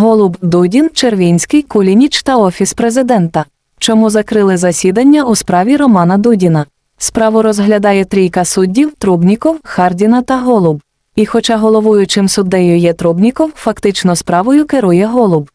Голуб, Дудін, Червінський, Кулініч та Офіс президента. Чому закрили засідання у справі Романа Дудіна? Справу розглядає трійка суддів Трубніков, Хардіна та Голуб. І хоча головуючим суддею є Трубніков, фактично справою керує Голуб.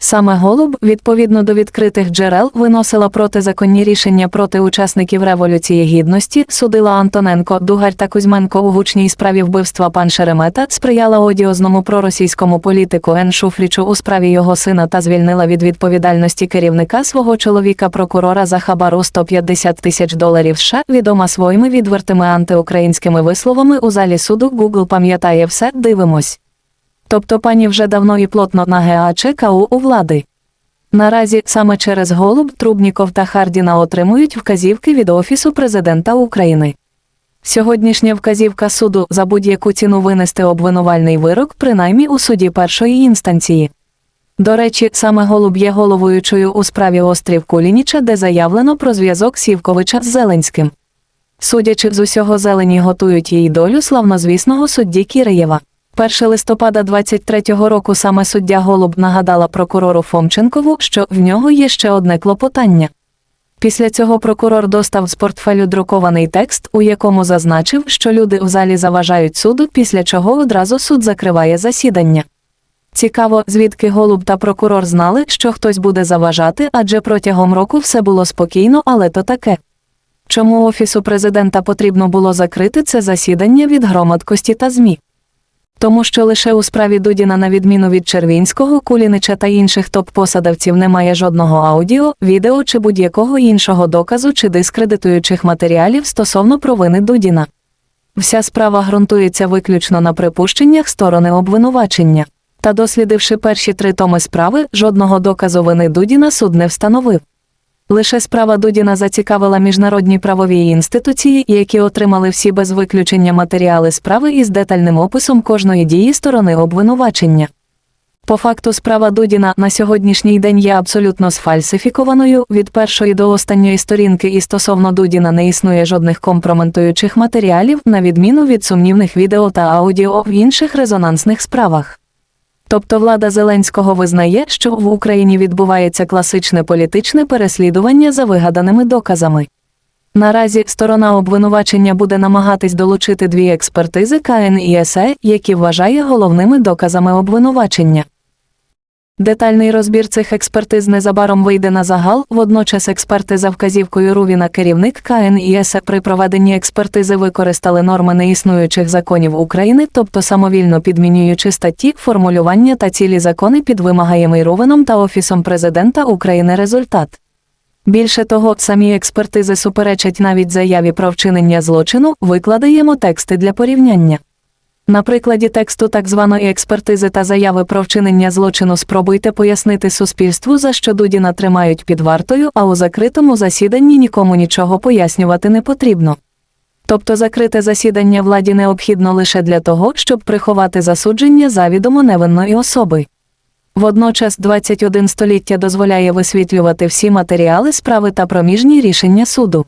Саме Голуб, відповідно до відкритих джерел, виносила протизаконні рішення проти учасників Революції Гідності, судила Антоненко, Дугаль та Кузьменко у гучній справі вбивства пан Шеремета, сприяла одіозному проросійському політику Ен Шуфрічу у справі його сина та звільнила від відповідальності керівника свого чоловіка прокурора за хабару 150 тисяч доларів США, відома своїми відвертими антиукраїнськими висловами у залі суду Google пам'ятає все, дивимось. Тобто пані вже давно і плотно на ГАЧКУ у влади. Наразі саме через Голуб, Трубніков та Хардіна отримують вказівки від Офісу президента України. Сьогоднішня вказівка суду за будь-яку ціну винести обвинувальний вирок, принаймні у суді першої інстанції. До речі, саме Голуб є головуючою у справі острів Кулініча, де заявлено про зв'язок Сівковича з Зеленським. Судячи з усього зелені готують їй долю славнозвісного судді Кіреєва. 1 листопада 23-го року саме суддя Голуб нагадала прокурору Фомченкову, що в нього є ще одне клопотання. Після цього прокурор достав з портфелю друкований текст, у якому зазначив, що люди у залі заважають суду, після чого одразу суд закриває засідання. Цікаво, звідки Голуб та прокурор знали, що хтось буде заважати, адже протягом року все було спокійно, але то таке. Чому Офісу президента потрібно було закрити це засідання від громадкості та ЗМІ? Тому що лише у справі Дудіна, на відміну від Червінського, Кулінича та інших топ-посадовців, немає жодного аудіо, відео чи будь-якого іншого доказу чи дискредитуючих матеріалів стосовно провини Дудіна. Вся справа ґрунтується виключно на припущеннях сторони обвинувачення. Та дослідивши перші три томи справи, жодного доказу вини Дудіна суд не встановив. Лише справа Дудіна зацікавила міжнародні правові інституції, які отримали всі без виключення матеріали справи із детальним описом кожної дії сторони обвинувачення. По факту справа Дудіна на сьогоднішній день є абсолютно сфальсифікованою, від першої до останньої сторінки і стосовно Дудіна не існує жодних компроментуючих матеріалів, на відміну від сумнівних відео та аудіо в інших резонансних справах. Тобто влада Зеленського визнає, що в Україні відбувається класичне політичне переслідування за вигаданими доказами. Наразі сторона обвинувачення буде намагатись долучити дві експертизи КН які вважає головними доказами обвинувачення. Детальний розбір цих експертиз незабаром вийде на загал, водночас експерти за вказівкою Рувіна керівник КН і СЕ при проведенні експертизи використали норми неіснуючих законів України, тобто самовільно підмінюючи статті, формулювання та цілі закони під вимагаємий Рувином та Офісом президента України результат. Більше того, самі експертизи суперечать навіть заяві про вчинення злочину, викладаємо тексти для порівняння. На прикладі тексту так званої експертизи та заяви про вчинення злочину спробуйте пояснити суспільству, за що Дудіна тримають під вартою, а у закритому засіданні нікому нічого пояснювати не потрібно. Тобто закрите засідання владі необхідно лише для того, щоб приховати засудження завідомо невинної особи. Водночас 21 століття дозволяє висвітлювати всі матеріали справи та проміжні рішення суду.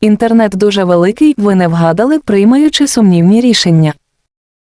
Інтернет дуже великий, ви не вгадали, приймаючи сумнівні рішення.